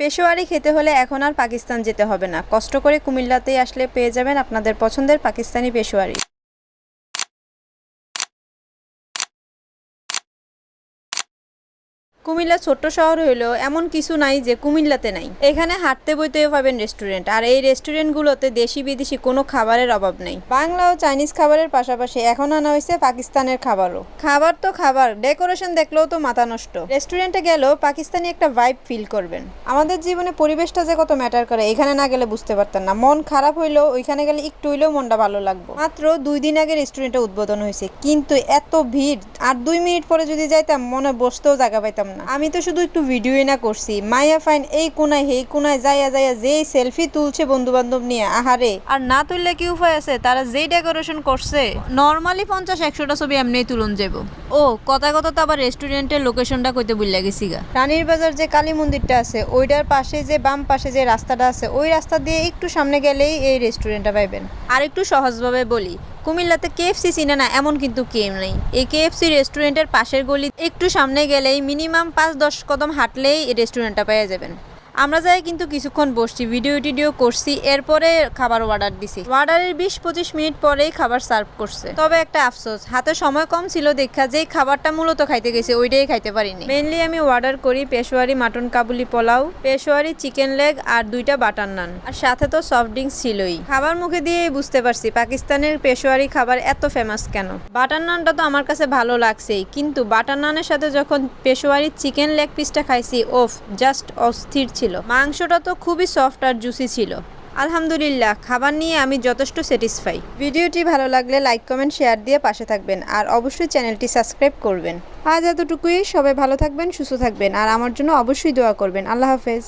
পেশোয়ারি খেতে হলে এখন আর পাকিস্তান যেতে হবে না। কষ্ট করে কুমিল্লাতেই আসলে পেয়ে যাবেন আপনাদের পছন্দের পাকিস্তানি পেশোয়ারি। কুমিল্লা ছোট্ট শহর হইলেও এমন কিছু নাই যে কুমিল্লাতে নাই। এখানে হাঁটতে বইতেও পাবেন রেস্টুরেন্ট আর এই রেস্টুরেন্টগুলোতে দেশি বিদেশি কোনো খাবারের অভাব নেই। বাংলা ও চাইনিজ খাবারের পাশাপাশি এখন আনা হয়েছে পাকিস্তানের খাবারও। খাবার তো খাবার ডেকোরেশন দেখলেও তো মাথা নষ্ট। রেস্টুরেন্টে গেলেও পাকিস্তানি একটা ভাইব ফিল করবেন। আমাদের জীবনে পরিবেশটা যে কত ম্যাটার করে, এখানে না গেলে বুঝতে পারতেন না। মন খারাপ হইলেও ওইখানে গেলে একটু হইলেও মনটা ভালো লাগবে। মাত্র দুই দিন আগে রেস্টুরেন্টে উদ্বোধন হয়েছে, কিন্তু এত ভিড় আর দুই মিনিট পরে যদি যাইতাম মনে বসতেও জায়গা পাইতাম না। আমি তো শুধু একটু ভিডিওই না করছি। মাইয়া ফাইন এই কোনায় হেই কোনায় যাইয়া যাইয়া যেই সেলফি তুলছে বন্ধু বান্ধব নিয়ে আহারে। আর না তুললে কি উপায় আছে? তারা যেই ডেকোরেশন করছে নর্মালি পঞ্চাশ একশোটা ছবি এমনি তুলন যাব ও কথা কথা তো আবার রেস্টুরেন্টের লোকেশনটা কইতে বুঝলা গেছি গা। রানীর বাজার যে কালী মন্দিরটা আছে ওইটার পাশে যে বাম পাশে যে রাস্তাটা আছে ওই রাস্তা দিয়ে একটু সামনে গেলেই এই রেস্টুরেন্টটা পাইবেন। আর একটু সহজভাবে বলি কুমিল্লাতে কেএফসি চিনে না, এমন কিন্তু কেউ নেই। এই কেএফসি রেস্টুরেন্টের পাশের গলি একটু সামনে গেলেই মিনিমাম পাঁচ দশ কদম হাঁটলেই এই রেস্টুরেন্টটা পেয়ে যাবেন। আমরা যাই কিন্তু কিছুক্ষণ বসছি ভিডিও টিডিও করছি, এরপরে খাবার অর্ডার দিছি। অর্ডারের বিশ পঁচিশ মিনিট পরেই খাবার সার্ভ করছে। তবে একটা আফসোস, হাতে সময় কম ছিল দেখা যেই খাবারটা মূলত খাইতে গেছে, ওইটাই খাইতে পারিনি। মেনলি আমি অর্ডার করি Peshawari mutton Kabuli pulao Peshawari chicken leg আর দুইটা বাটার নান আর সাথে তো সফট ড্রিঙ্কস ছিলই। খাবার মুখে দিয়েই বুঝতে পারছি পাকিস্তানের পেশোয়ারি খাবার এত ফেমাস কেন? বাটার নানটা তো আমার কাছে ভালো লাগছেই, কিন্তু বাটার নানের সাথে যখন পেশোয়ারি চিকেন লেগ পিসটা খাইছি, ওফ জাস্ট অস্থির ছিল। মাংসটা তো খুবই সফট আর জুসি ছিল। আলহামদুলিল্লাহ, খাবার নিয়ে আমি যথেষ্ট স্যাটিসফাই ভিডিওটি ভালো লাগলে লাইক কমেন্ট শেয়ার দিয়ে পাশে থাকবেন আর অবশ্যই চ্যানেলটি সাবস্ক্রাইব করবেন। আজ এতটুকুই, সবাই ভালো থাকবেন, সুস্থ থাকবেন আর আমার জন্য অবশ্যই দোয়া করবেন। আল্লাহ হাফেজ।